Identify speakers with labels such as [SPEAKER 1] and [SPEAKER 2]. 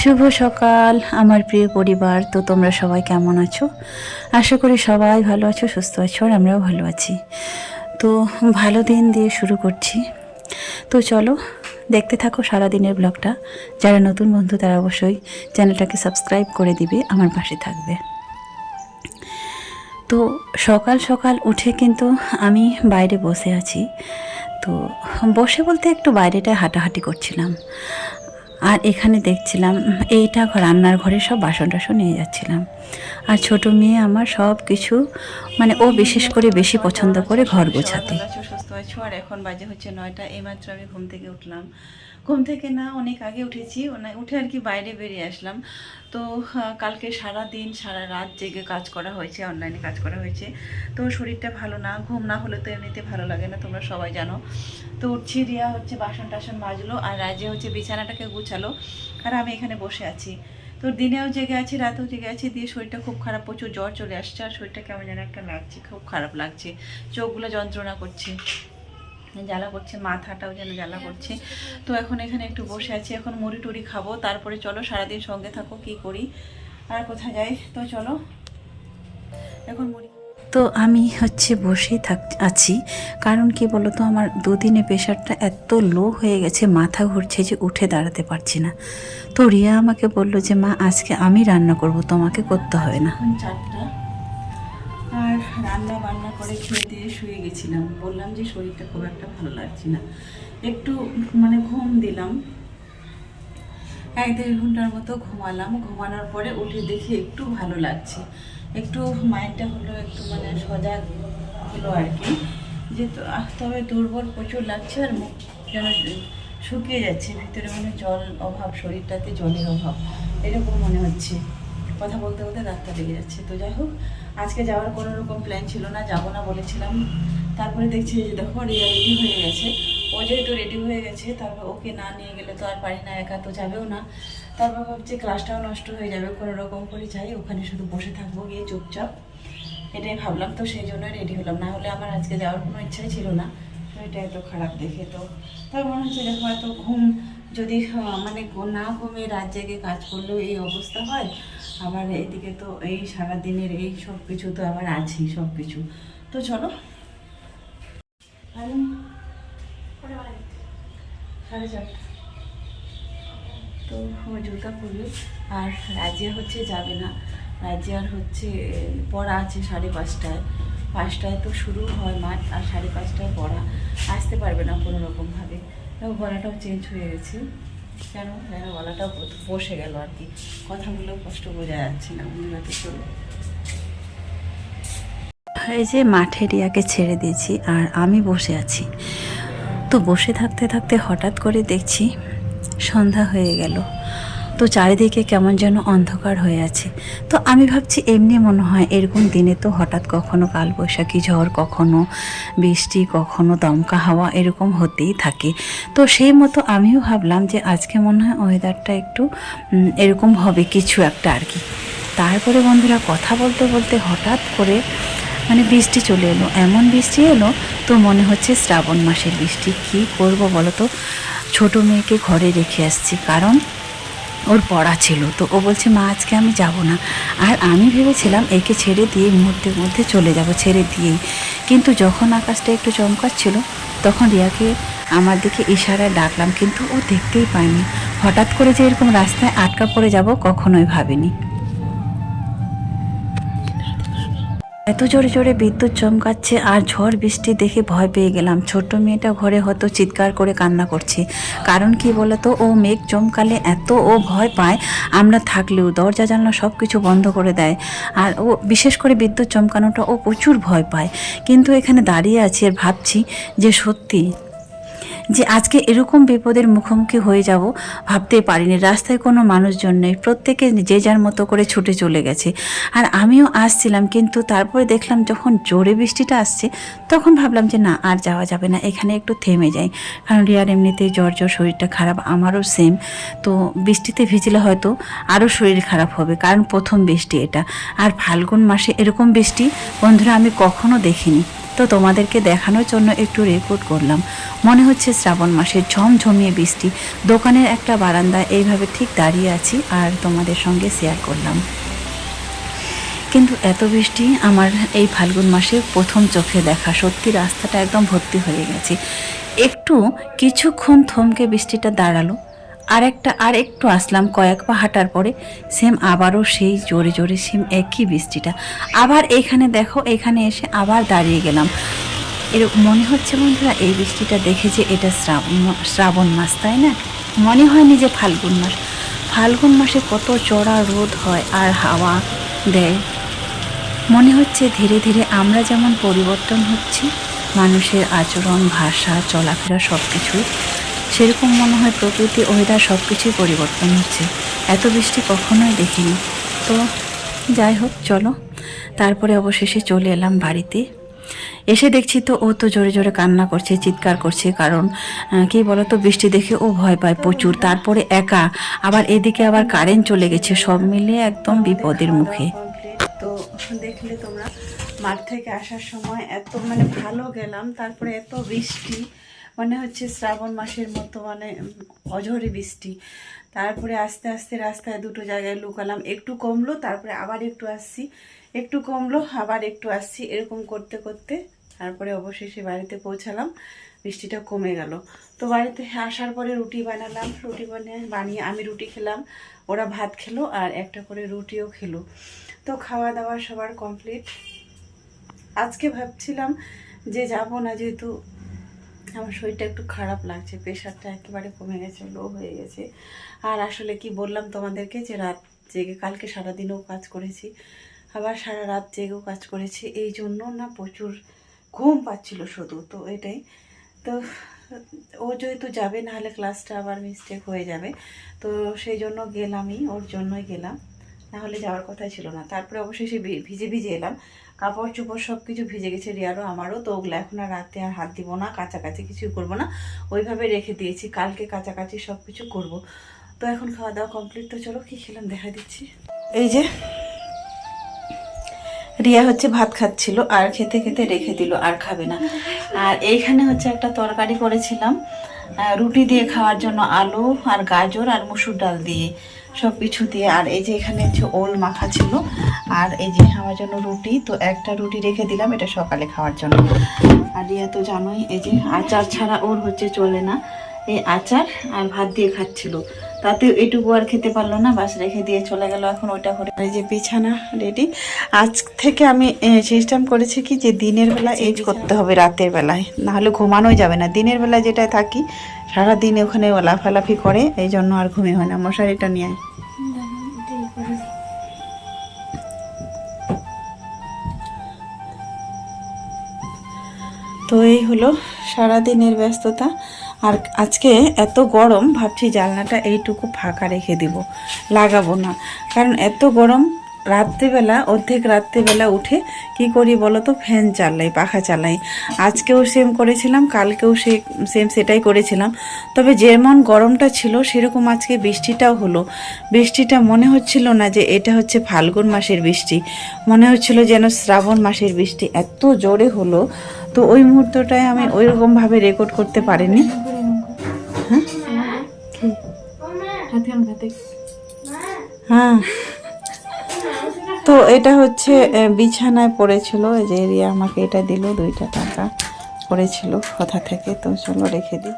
[SPEAKER 1] শুভ সকাল, আমার প্রিয় পরিবার। তো তোমরা সবাই কেমন আছো? আশা করি সবাই ভালো আছো, সুস্থ আছো, আর আমরাও ভালো আছি। তো ভালো দিন দিয়ে শুরু করছি। তো চলো, দেখতে থাকো সারাদিনের ব্লগটা। যারা নতুন বন্ধু, তারা অবশ্যই চ্যানেলটাকে সাবস্ক্রাইব করে দিবে, আমার পাশে থাকবে। তো সকাল সকাল উঠে কিন্তু আমি বাইরে বসে আছি। তো বসে বলতে একটু বাইরেটা হাঁটাহাঁটি করছিলাম। আর এখানে দেখছিলাম এইটা রান্নার ঘরে সব বাসন টাসন নিয়ে যাচ্ছিলাম। আর ছোট মেয়ে আমার সব কিছু মানে ও বিশেষ করে বেশি পছন্দ করে ঘর গোছাতে। সুস্থ আছো আর এখন বাজে হচ্ছে নয়টা, এইমাত্র আমি ঘুম থেকে উঠলাম। ঘুম থেকে না অনেক আগে উঠেছি ওনা- উঠে আর কি বাইরে বেরিয়ে আসলাম। তো কালকে সারা দিন, সারা রাত জেগে কাজ করা হয়েছে, অনলাইনে কাজ করা হয়েছে। তো শরীরটা ভালো না, ঘুম না হলে তো এমনিতে ভালো লাগে না, তোমরা সবাই জানো। তো উঠছি, রিয়া হচ্ছে বাসন টাসন মাজলো, আর রাজে হচ্ছে বিছানাটাকে গুছালো, আর আমি এখানে বসে আছি। তো দিনেও জেগে আছি, রাতেও জেগে আছি, দিয়ে শরীরটা খুব খারাপ, প্রচুর জ্বর চলে আসছে, আর শরীরটা কেমন যেন একটা লাগছে, খুব খারাপ লাগছে, চোখগুলো যন্ত্রণা করছে। জ্বালা করছে মাথাটাও যেন জ্বালা করছে। তো এখন এখানে একটু বসে আছি এখন মুড়ি টুড়ি খাব। তারপরে চলো সারাদিন সঙ্গে থাকো কি করি? আর কোথায় যাই? তো চলো। এখন মুড়ি তো আমি হচ্ছে বসেই থাক আছি। কারণ কি বলতো আমার দুদিনে প্রেশারটা এত লো হয়ে গেছে মাথা ঘুরছে যে উঠে দাঁড়াতে পারছি না। তো রিয়া আমাকে বলল যে মা আজকে আমি রান্না করব তোমাকে করতে হবে না। চারটা। আর রান্না বান্না করে খেয়ে দিয়ে শুয়ে গেছিলাম। বললাম যে শরীরটা খুব একটা ভালো লাগছে না। একটু মানে ঘুম দিলাম। এক দেড় ঘণ্টার মতো ঘুমালাম। ঘুমানোর পরে উঠে দেখি একটু ভালো লাগছে। একটু মাইন্ডটা হলো একটু মানে সজাগ হলো আর কি। যে তবে দুর্বল প্রচুর লাগছে আর মুখ যেন শুকিয়ে যাচ্ছে। ভিতরে মানে জল অভাব, শরীরটাতে জলের অভাব, এরকম মনে হচ্ছে। কথা বলতে বলতে ডাক্তার লেগে যাচ্ছে। তো যাই হোক আজকে যাওয়ার কোনো রকম প্ল্যান ছিল না, যাব না বলেছিলাম। তারপরে দেখছি যে দেখো রেডি হয়ে গেছে। ও যেহেতু রেডি হয়ে গেছে, তারপর ওকে না নিয়ে গেলে তো আর পারি না, একা তো যাবেও না। তারপর ভাবছি ক্লাসটাও নষ্ট হয়ে যাবে, কোনো রকম করে যাই, ওখানে শুধু বসে থাকব গিয়ে চুপচাপ। এটাই ভাবলাম, তো সেই জন্য রেডি হলাম। না হলে আমার আজকে যাওয়ার কোনো ইচ্ছাই ছিল না। শরীরটা এত খারাপ দেখে তো। তার মনে হচ্ছে দেখো এত ঘুম যদি মানে না ঘুমিয়ে রাত জেগে কাজ করলেও এই অবস্থা হয়, আবার এদিকে তো এই সারা দিনের এই সব কিছু তো আবার আছেই সব কিছু। তো চলো। সাড়ে চারটা। তো ও জুতা পরবে আর রাজিয়া হচ্ছে যাবে না। রাজিয়ার হচ্ছে, পড়া আছে সাড়ে পাঁচটায়। পাঁচটায় তো শুরু হয় মাঠ, আর সাড়ে পাঁচটায় পড়া আসতে পারবে না কোনো রকমভাবে। গলাটাও চেঞ্জ হয়ে গেছে। কেন? যেন গলাটাও বসে গেল আর কি। কথাগুলো কষ্ট বোঝা যাচ্ছে না। বন্ধুরা তো চলো এই যে মাঠে রিয়াকে ছেড়ে দিয়েছি, আর আমি বসে আছি। তো বসে থাকতে থাকতে হঠাৎ করে দেখছি সন্ধ্যা হয়ে গেল। তো চারিদিকে কেমন যেন অন্ধকার হয়ে আছে। তো আমি ভাবছি এমনি মনে হয় এরকম দিনে তো হঠাৎ কখনো কালবৈশাখী ঝড়, কখনো বৃষ্টি, কখনো দমকা হাওয়া এরকম হতেই থাকে। তো সেই মতো আমিও ভাবলাম যে আজকে মনে হয় ওয়েদারটা একটু এরকম হবে কিছু একটা আর কি। তারপরে বন্ধুরা কথা বলতে বলতে হঠাৎ করে মানে বৃষ্টি চলে এলো। এমন বৃষ্টি এলো তো মনে হচ্ছে শ্রাবণ মাসের বৃষ্টি। কি করব বলো তো ছোট মেয়েকে ঘরে রেখে আসছি। কারণ ওর পড়া ছিল। তো ও বলছে, মা, আজকে আমি যাব না। আর আমি ভেবেছিলাম, একে ছেড়ে দিয়ে মুহূর্তের মধ্যে চলে যাব, ছেড়ে দিয়েই। কিন্তু যখন আকাশটা একটু চমকাচ্ছিল, তখন রিয়াকে আমার দিকে ইশারায় ডাকলাম, কিন্তু ও দেখতেই পায়নি। হঠাৎ করে যে এরকম রাস্তায় আটকা পড়ে যাব, কখনোই ভাবিনি। এত জোরে জোরে বিদ্যুৎ চমকাচ্ছে আর ঝড় বৃষ্টি দেখে ভয় পেয়ে গেলাম। ছোট্ট মেয়েটা ঘরে হয়তো চিৎকার করে কান্না করছে। কারণ কি বলতো, ও মেঘ চমকালে এত ও ভয় পায়, আমরা থাকলেও দরজা, জানলা সব কিছু বন্ধ করে দেয়। আর ও বিশেষ করে বিদ্যুৎ চমকানোটা ও প্রচুর ভয় পায়। কিন্তু এখানে দাঁড়িয়ে আছি আর ভাবছি যে সত্যি যে আজকে এরকম বিপদের মুখোমুখি হয়ে যাব, ভাবতেই পারিনি। রাস্তায় কোনো মানুষজন নেই। প্রত্যেকে যে যার মতো করে ছুটে চলে গেছে। আর আমিও আসছিলাম, কিন্তু তারপরে দেখলাম যখন জোরে বৃষ্টিটা আসছে, তখন ভাবলাম যে না, আর যাওয়া যাবে না। এখানে একটু থেমে যাই। কারণ রিয়ার এমনিতেই জ্বর জ্বর, শরীরটা খারাপ, আমারও সেম তো বৃষ্টিতে ভিজলে হয়তো আরও শরীর খারাপ হবে, কারণ প্রথম বৃষ্টি এটা। আর ফাল্গুন মাসে এরকম বৃষ্টি, বন্ধুরা, আমি কখনো দেখিনি। তো তোমাদেরকে দেখানোর জন্য একটু রেকর্ড করলাম। মনে হচ্ছে শ্রাবণ মাসের ঝমঝমিয়ে বৃষ্টি। দোকানের একটা বারান্দায় এইভাবে ঠিক দাঁড়িয়ে আছি আর তোমাদের সঙ্গে শেয়ার করলাম। কিন্তু এত বৃষ্টি আমার এই ফাল্গুন মাসে প্রথম চোখে দেখা। সত্যি রাস্তাটা একদম ভর্তি হয়ে গেছে। একটু কিছুক্ষণ থমকে বৃষ্টিটা দাঁড়াল। আর একটা আর একটু আসলাম কয়েক পা হাঁটার পরে। সেম আবারও সেই জোরে জোরে, সেম একই বৃষ্টিটা। আবার এইখানে দেখো, এখানে এসে আবার দাঁড়িয়ে গেলাম। এর মনে হচ্ছে বন্ধুরা এই বৃষ্টিটা দেখে যে এটা শ্রাবণ শ্রাবণ মাস, তাই না? মনে হয়নি যে ফাল্গুন মাস। ফাল্গুন মাসে কত চড়া রোদ হয় আর হাওয়া দেয়। মনে হচ্ছে ধীরে ধীরে আমরা যেমন পরিবর্তন হচ্ছি, মানুষের আচরণ, ভাষা, চলাফেরা সব কিছুই সেরকম মনে হয় প্রকৃতি ওয়েদার সব কিছুই পরিবর্তন হচ্ছে। এত বৃষ্টি কখনোই দেখিনি। তো যাই হোক, চলো। তারপরে অবশেষে চলে এলাম বাড়িতে। এসে দেখছি তো ও তো জোরে জোরে কান্না করছে, চিৎকার করছে, কারণ কি বলতো, বৃষ্টি দেখে ও ভয় পায় প্রচুর। তারপরে একা, আবার এদিকে আবার কারেন্ট চলে গেছে, সব মিলিয়ে একদম বিপদের মুখে। তো দেখলে তোমরা, মাঠ থেকে আসার সময় এত মানে ভালো গেলাম, তারপরে এত বৃষ্টি মানে হচ্ছে শ্রাবণ মাসের মতো মানে অঝরে বৃষ্টি। তারপরে আস্তে আস্তে রাস্তায় দুটো জায়গায় লুকালাম। একটু কমলো, তারপরে আবার একটু আসছি। একটু কমলো, আবার একটু আসছি। এরকম করতে করতে তারপরে অবশেষে বাড়িতে পৌঁছালাম। বৃষ্টিটা কমে গেল। তো বাড়িতে আসার পরে রুটি বানালাম। রুটি বানিয়ে বানিয়ে আমি রুটি খেলাম। ওরা ভাত খেলো আর একটা করে রুটিও খেলো। তো খাওয়া দাওয়া সবার কমপ্লিট আজকে ভাবছিলাম যে যাব না যেহেতু আমার শরীরটা একটু খারাপ লাগছে প্রেশারটা একেবারে কমে গেছে লো হয়ে গেছে। আর আসলে কি বললাম তোমাদেরকে যে রাত জেগে, কালকে সারাদিনও কাজ করেছি, আবার সারা রাত জেগেও কাজ করেছি, এই জন্য না প্রচুর ঘুম পাচ্ছিল শুধু, তো এটাই। তো ও যেহেতু যাবে, নাহলে ক্লাসটা আবার মিস্টেক হয়ে যাবে। তো সেই জন্য গেলামই, ওর জন্যই গেলাম। না হলে যাওয়ার কথাই ছিল না। তারপরে অবশেষে ভি- ভিজে ভিজে এলাম। কাপড় চোপড় সব কিছু ভিজে গেছে রিয়ারও আমারও, তো ওগুলো এখন আর রাতে আর হাত দিব না কাছাকাছি কিছু করব না। ওইভাবে রেখে দিয়েছি, কালকে কাছাকাছি সব কিছু করব। তো এখন খাওয়া দাওয়া কমপ্লিট তো চলো কী খেলাম, দেখা দিচ্ছি। এই যে, রিয়া হচ্ছে ভাত খাচ্ছিল, আর খেতে খেতে রেখে দিল, আর খাবে না। আর এইখানে হচ্ছে একটা তরকারি করেছিলাম রুটি দিয়ে খাওয়ার জন্য আলু আর গাজর আর মুসুর ডাল দিয়ে। সব কিছু দিয়ে। আর এই যে এখানে হচ্ছে ওল মাখা ছিল, আর এই যে আমার জন্য রুটি, তো একটা রুটি রেখে দিলাম, এটা সকালে খাওয়ার জন্য। আর ইয়া তো জানোই, এই যে আচার ছাড়া ওর হচ্ছে চলে না। এই আচার আর ভাত দিয়ে খাচ্ছিল। তাতে এটুকু আর খেতে পারল না বাস রেখে দিয়ে চলে গেল। এখন ওইটা করে এই যে বিছানা রেডি আজ থেকে আমি সিস্টেম করেছি কি যে দিনের বেলা এজ করতে হবে রাতের বেলায়। নাহলে ঘুমানোই যাবে না। দিনের বেলা যেটা থাকি সারাদিন ওখানে ওলাফালাফি লাফালাফি করে এই জন্য আর ঘুমে হয় না। মশারিটা নিয়ে তো এই হলো সারা দিনের ব্যস্ততা। আর আজকে এত গরম, ভাবছি জানলাটা এইটুকু ফাঁকা রেখে দিব। লাগাবো না। কারণ এত গরম, রাত্রিবেলা, অর্ধেক রাত্রিবেলা উঠে কি করি বলো তো ফ্যান চালাই, পাখা চালাই। আজকেও সেম করেছিলাম, কালকেও সে সেম সেটাই করেছিলাম। তবে যেমন গরমটা ছিল, সেরকম আজকে বৃষ্টিটাও হলো। বৃষ্টিটা মনে হচ্ছিল না যে এটা হচ্ছে ফাল্গুন মাসের বৃষ্টি। মনে হচ্ছিল যেন শ্রাবণ মাসের বৃষ্টি। এত জোরে হলো তো ওই মুহূর্তটায় আমি ওইরকমভাবে রেকর্ড করতে পারিনি। হ্যাঁ? হ্যাঁ। তো এটা হচ্ছে বিছানায় পড়েছিল যে এরিয়া আমাকে এটা দিল, দুইটা টাকা পড়েছিল কথা থেকে, তো চলো রেখে দিই।